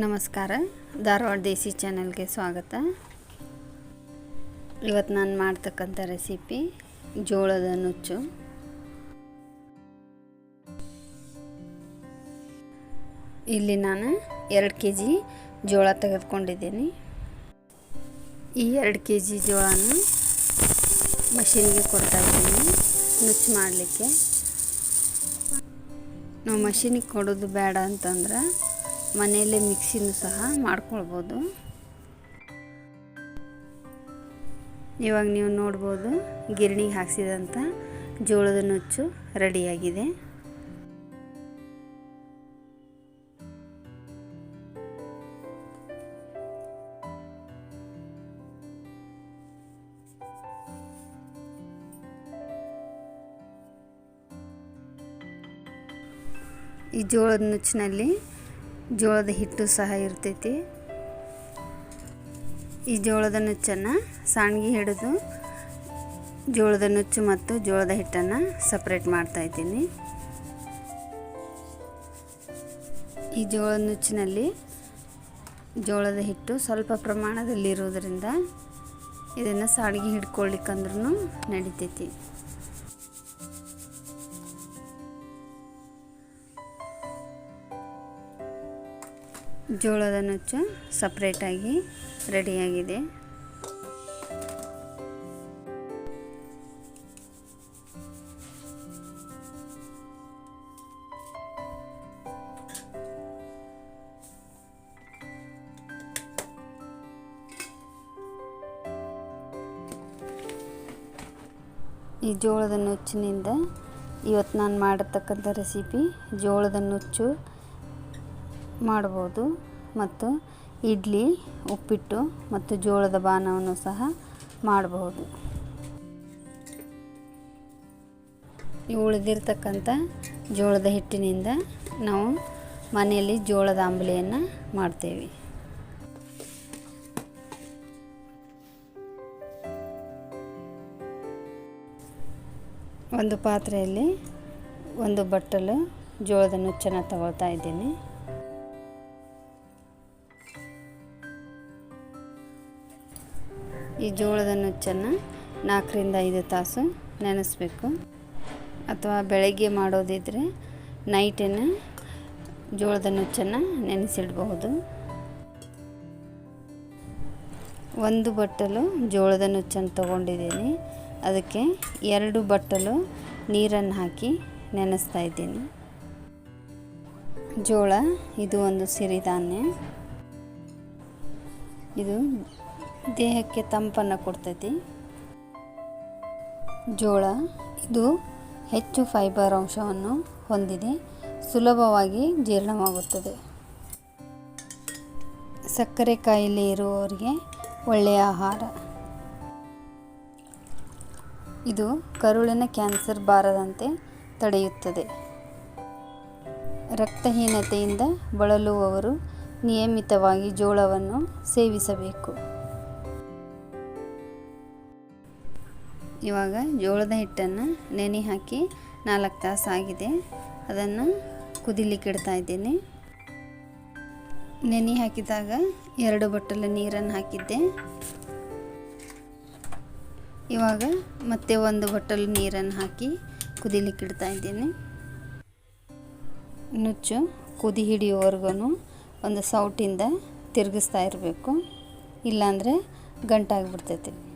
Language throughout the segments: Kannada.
ನಮಸ್ಕಾರ. ಧಾರವಾಡ ದೇಸಿ ಚಾನಲ್ಗೆ ಸ್ವಾಗತ. ಇವತ್ತು ನಾನು ಮಾಡ್ತಕ್ಕಂಥ ರೆಸಿಪಿ ಜೋಳದ ನುಚ್ಚು. ಇಲ್ಲಿ ನಾನು ಎರಡು ಕೆ ಜಿ ಜೋಳ ತೆಗೆದುಕೊಂಡಿದ್ದೀನಿ. ಈ ಎರಡು ಕೆ ಜಿ ಜೋಳನ ಮಷಿನ್ಗೆ ಕೊಡ್ತಾ ಇದ್ದೀನಿ ನುಚ್ಚು ಮಾಡಲಿಕ್ಕೆ. ನಾವು ಮಷೀನಿಗೆ ಕೊಡೋದು ಬೇಡ ಅಂತಂದ್ರೆ ಮನೆಯಲ್ಲೇ ಮಿಕ್ಸಿನೂ ಸಹ ಮಾಡ್ಕೊಳ್ಬೋದು. ಇವಾಗ ನೀವು ನೋಡ್ಬೋದು ಗಿರಣಿಗೆ ಹಾಕ್ಸಿದಂಥ ಜೋಳದ ನುಚ್ಚು ರೆಡಿಯಾಗಿದೆ. ಈ ಜೋಳದ ನುಚ್ಚಿನಲ್ಲಿ ಜೋಳದ ಹಿಟ್ಟು ಸಹ ಇರ್ತೈತಿ. ಈ ಜೋಳದ ನುಚ್ಚನ್ನು ಸಾಣ್ಗಿ ಹಿಡಿದು ಜೋಳದ ನುಚ್ಚು ಮತ್ತು ಜೋಳದ ಹಿಟ್ಟನ್ನು ಸಪ್ರೇಟ್ ಮಾಡ್ತಾ ಇದ್ದೀನಿ. ಈ ಜೋಳದ ನುಚ್ಚಿನಲ್ಲಿ ಜೋಳದ ಹಿಟ್ಟು ಸ್ವಲ್ಪ ಪ್ರಮಾಣದಲ್ಲಿರುವುದರಿಂದ ಇದನ್ನು ಸಾಡಿಗೆ ಹಿಡ್ಕೊಳ್ಳಿಕ್ಕಂದ್ರೂ ನಡಿತೈತಿ. ಜೋಳದ ನುಚ್ಚು ಸಪ್ರೇಟಾಗಿ ರೆಡಿಯಾಗಿದೆ. ಈ ಜೋಳದ ನುಚ್ಚಿನಿಂದ ಇವತ್ತು ನಾನು ಮಾಡಿರ್ತಕ್ಕಂಥ ರೆಸಿಪಿ ಜೋಳದ ನುಚ್ಚು ಮಾಡ್ಬೋದು. ಮತ್ತು ಇಡ್ಲಿ, ಉಪ್ಪಿಟ್ಟು ಮತ್ತು ಜೋಳದ ಬಾನವನ್ನು ಸಹ ಮಾಡಬಹುದು ಈ ಉಳಿದಿರ್ತಕ್ಕಂಥ ಜೋಳದ ಹಿಟ್ಟಿನಿಂದ ನಾವು ಮನೆಯಲ್ಲಿ ಜೋಳದ ಅಂಬಲಿಯನ್ನು ಮಾಡ್ತೇವೆ. ಒಂದು ಪಾತ್ರೆಯಲ್ಲಿ ಒಂದು ಬಟ್ಟಲು ಜೋಳದ ನುಚ್ಚನ್ನು ತಗೊಳ್ತಾ ಇದ್ದೀನಿ. ಈ ಜೋಳದ ನುಚ್ಚನ್ನು ನಾಲ್ಕರಿಂದ ಐದು ತಾಸು ನೆನೆಸ್ಬೇಕು. ಅಥವಾ ಬೆಳಗ್ಗೆ ಮಾಡೋದಿದ್ದರೆ ನೈಟನ್ನು ಜೋಳದ ನುಚ್ಚನ್ನು ನೆನೆಸಿಡಬಹುದು ಒಂದು ಬಟ್ಟಲು ಜೋಳದ ನುಚ್ಚನ್ನು ತಗೊಂಡಿದ್ದೀನಿ. ಅದಕ್ಕೆ ಎರಡು ಬಟ್ಟಲು ನೀರನ್ನು ಹಾಕಿ ನೆನೆಸ್ತಾ ಇದ್ದೀನಿ. ಜೋಳ, ಇದು ಒಂದು ಸಿರಿಧಾನ್ಯ. ಇದು ದೇಹಕ್ಕೆ ತಂಪನ್ನು ಕೊಡ್ತೈತಿ. ಜೋಳ, ಇದು ಹೆಚ್ಚು ಫೈಬರ್ ಅಂಶವನ್ನು ಹೊಂದಿದೆ, ಸುಲಭವಾಗಿ ಜೀರ್ಣವಾಗುತ್ತದೆ. ಸಕ್ಕರೆ ಕಾಯಿಲೆ ಇರುವವರಿಗೆ ಒಳ್ಳೆಯ ಆಹಾರ. ಇದು ಕರುಳಿನ ಕ್ಯಾನ್ಸರ್ ಬಾರದಂತೆ ತಡೆಯುತ್ತದೆ. ರಕ್ತಹೀನತೆಯಿಂದ ಬಳಲುವವರು ನಿಯಮಿತವಾಗಿ ಜೋಳವನ್ನು ಸೇವಿಸಬೇಕು. ಇವಾಗ ಜೋಳದ ಹಿಟ್ಟನ್ನು ನೆನೆ ಹಾಕಿ ನಾಲ್ಕು ತಾಸು ಆಗಿದೆ. ಅದನ್ನು ಕುದಿಲಿಕ್ಕೆ ಇಡ್ತಾ ಇದ್ದೀನಿ. ನೆನೆ ಹಾಕಿದಾಗ ಎರಡು ಬಟ್ಟಲು ನೀರನ್ನು ಹಾಕಿದ್ದೆ. ಇವಾಗ ಮತ್ತೆ ಒಂದು ಬಟ್ಟಲು ನೀರನ್ನು ಹಾಕಿ ಕುದಿಲಿಕ್ಕೆ ಇಡ್ತಾ ಇದ್ದೀನಿ. ನುಚ್ಚು ಕುದಿ ಹಿಡಿಯೋವರೆಗೂ ಒಂದು ಸೌಟಿಂದ ತಿರುಗಿಸ್ತಾ ಇರಬೇಕು. ಇಲ್ಲಾಂದರೆ ಗಂಟಾಗಿಬಿಡ್ತೈತಿ.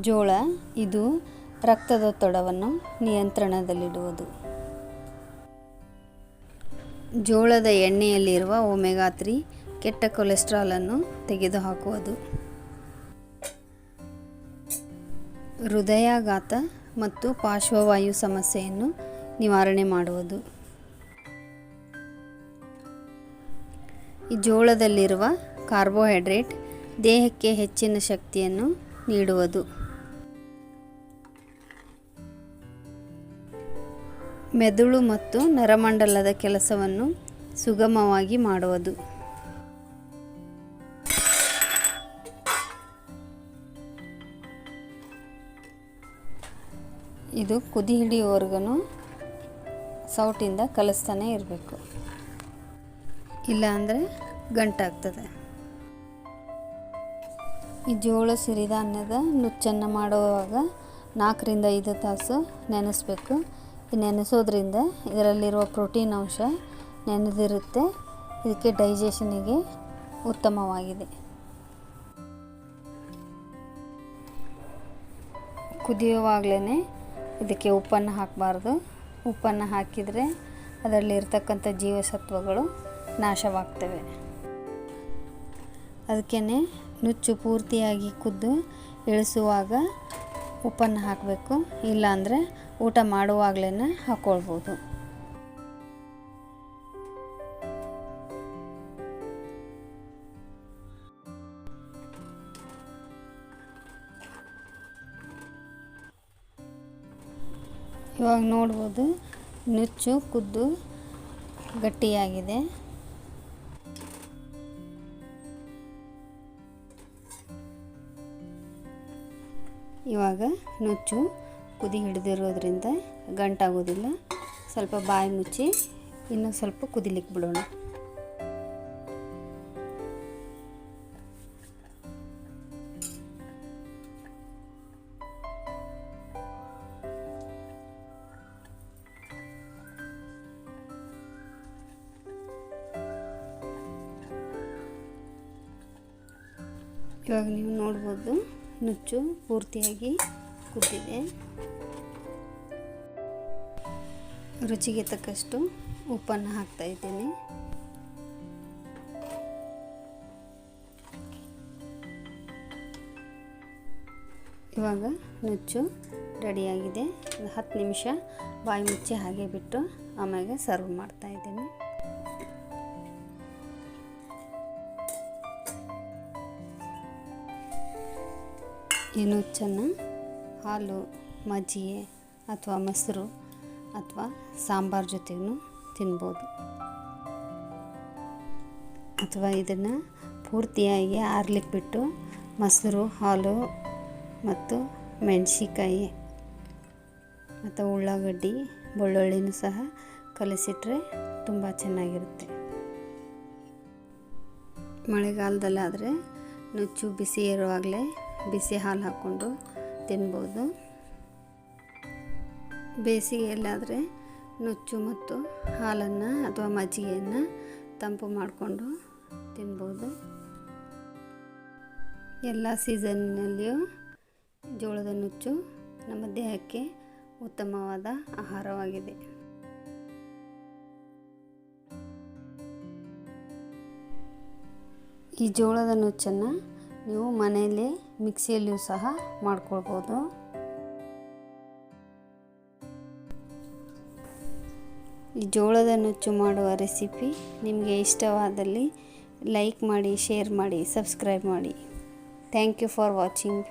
ಜೋಳ, ಇದು ರಕ್ತದೊತ್ತಡವನ್ನು ನಿಯಂತ್ರಣದಲ್ಲಿಡುವುದು. ಜೋಳದ ಎಣ್ಣೆಯಲ್ಲಿರುವ ಒಮೆಗಾ ತ್ರೀ ಕೆಟ್ಟ ಕೊಲೆಸ್ಟ್ರಾಲನ್ನು ತೆಗೆದುಹಾಕುವುದು. ಹೃದಯಾಘಾತ ಮತ್ತು ಪಾರ್ಶ್ವವಾಯು ಸಮಸ್ಯೆಯನ್ನು ನಿವಾರಣೆ ಮಾಡುವುದು. ಈ ಜೋಳದಲ್ಲಿರುವ ಕಾರ್ಬೋಹೈಡ್ರೇಟ್ ದೇಹಕ್ಕೆ ಹೆಚ್ಚಿನ ಶಕ್ತಿಯನ್ನು ನೀಡುವುದು. ಮೆದುಳು ಮತ್ತು ನರಮಂಡಲದ ಕೆಲಸವನ್ನು ಸುಗಮವಾಗಿ ಮಾಡುವುದು. ಇದು ಕುದಿ ಹಿಡಿಯುವವರೆಗೂ ಸೌಟಿಂದ ಕಲಿಸ್ತಾನೆ ಇರಬೇಕು. ಇಲ್ಲಾಂದರೆ ಗಂಟಾಗ್ತದೆ. ಈ ಜೋಳ ಸಿರಿಧಾನ್ಯದ ನುಚ್ಚನ್ನು ಮಾಡುವಾಗ ನಾಲ್ಕರಿಂದ ಐದು ತಾಸು ನೆನೆಸ್ಬೇಕು. ನೆನೆಸೋದ್ರಿಂದ ಇದರಲ್ಲಿರುವ ಪ್ರೋಟೀನ್ ಅಂಶ ನೆನೆದಿರುತ್ತೆ. ಇದಕ್ಕೆ ಡೈಜೆಷನಿಗೆ ಉತ್ತಮವಾಗಿದೆ. ಕುದಿಯುವಾಗಲೇ ಇದಕ್ಕೆ ಉಪ್ಪನ್ನು ಹಾಕಬಾರ್ದು. ಉಪ್ಪನ್ನು ಹಾಕಿದರೆ ಅದರಲ್ಲಿರ್ತಕ್ಕಂಥ ಜೀವಸತ್ವಗಳು ನಾಶವಾಗ್ತವೆ. ಅದಕ್ಕೇ ನುಚ್ಚು ಪೂರ್ತಿಯಾಗಿ ಕುದ್ದು ಇಳಿಸುವಾಗ ಉಪ್ಪನ್ನು ಹಾಕಬೇಕು. ಇಲ್ಲಾಂದರೆ ಊಟ ಮಾಡುವಾಗಲೇ ಹಾಕ್ಕೊಳ್ಬೋದು ಇವಾಗ ನೋಡ್ಬೋದು ನುಚ್ಚು ಕುದ್ದು ಗಟ್ಟಿಯಾಗಿದೆ. ಇವಾಗ ನುಚ್ಚು ಕುದಿ ಹಿಡಿದಿರೋದ್ರಿಂದ ಗಂಟಾಗೋದಿಲ್ಲ. ಸ್ವಲ್ಪ ಬಾಯಿ ಮುಚ್ಚಿ ಇನ್ನೂ ಸ್ವಲ್ಪ ಕುದಿಲಿಕ್ಕೆ ಬಿಡೋಣ. ಇವಾಗ ನೀವು ನೋಡ್ಬೋದು ನುಚ್ಚು ಪೂರ್ತಿಯಾಗಿ ಕುದ್ದಿದೆ. ರುಚಿಗೆ ತಕ್ಕಷ್ಟು ಉಪ್ಪನ್ನು ಹಾಕ್ತಾ ಇದ್ದೀನಿ. ಇವಾಗ ನುಚ್ಚು ರೆಡಿಯಾಗಿದೆ. ಹತ್ತು ನಿಮಿಷ ಬಾಯಿ ಮುಚ್ಚಿ ಹಾಗೆ ಬಿಟ್ಟು ಆಮೇಲೆ ಸರ್ವ್ ಮಾಡ್ತಾ ಇದ್ದೀನಿ. ಈ ನುಚ್ಚನ್ನು ಹಾಲು, ಮಜ್ಜಿಗೆ ಅಥವಾ ಮೊಸರು ಅಥವಾ ಸಾಂಬಾರ್ ಜೊತೆಗೂ ತಿನ್ಬೋದು. ಅಥವಾ ಇದನ್ನು ಪೂರ್ತಿಯಾಗಿ ಆರ್ಲಿಕ್ಕೆ ಬಿಟ್ಟು ಮೊಸರು, ಹಾಲು ಮತ್ತು ಮೆಣಸಿಕಾಯಿ ಮತ್ತು ಉಳ್ಳಾಗಡ್ಡಿ, ಬೆಳ್ಳುಳ್ಳಿನೂ ಸಹ ಕಲಸಿಟ್ರೆ ತುಂಬ ಚೆನ್ನಾಗಿರುತ್ತೆ. ಮಳೆಗಾಲದಲ್ಲಾದರೆ ನುಚ್ಚು, ಬಿಸಿ ಇರುವಾಗಲೇ ಬಿಸಿ ಹಾಲು ಹಾಕ್ಕೊಂಡು ತಿನ್ಬೋದು. ಬೇಸಿಗೆಯಲ್ಲಾದರೆ ನುಚ್ಚು ಮತ್ತು ಹಾಲನ್ನು ಅಥವಾ ಮಜ್ಜಿಗೆಯನ್ನು ತಂಪು ಮಾಡಿಕೊಂಡು ತಿನ್ಬೋದು. ಎಲ್ಲ ಸೀಸನ್ನಲ್ಲಿಯೂ ಜೋಳದ ನುಚ್ಚು ನಮ್ಮ ದೇಹಕ್ಕೆ ಉತ್ತಮವಾದ ಆಹಾರವಾಗಿದೆ. ಈ ಜೋಳದ ನುಚ್ಚನ್ನು ನೀವು ಮನೆಯಲ್ಲೇ ಮಿಕ್ಸಿಯಲ್ಲಿಯೂ ಸಹ ಮಾಡ್ಕೊಳ್ಬೋದು. ಈ ಜೋಳದ ನುಚ್ಚು ಮಾಡುವ ರೆಸಿಪಿ ನಿಮಗೆ ಇಷ್ಟವಾದಲ್ಲಿ ಲೈಕ್ ಮಾಡಿ, ಶೇರ್ ಮಾಡಿ, ಸಬ್ಸ್ಕ್ರೈಬ್ ಮಾಡಿ. Thank you for watching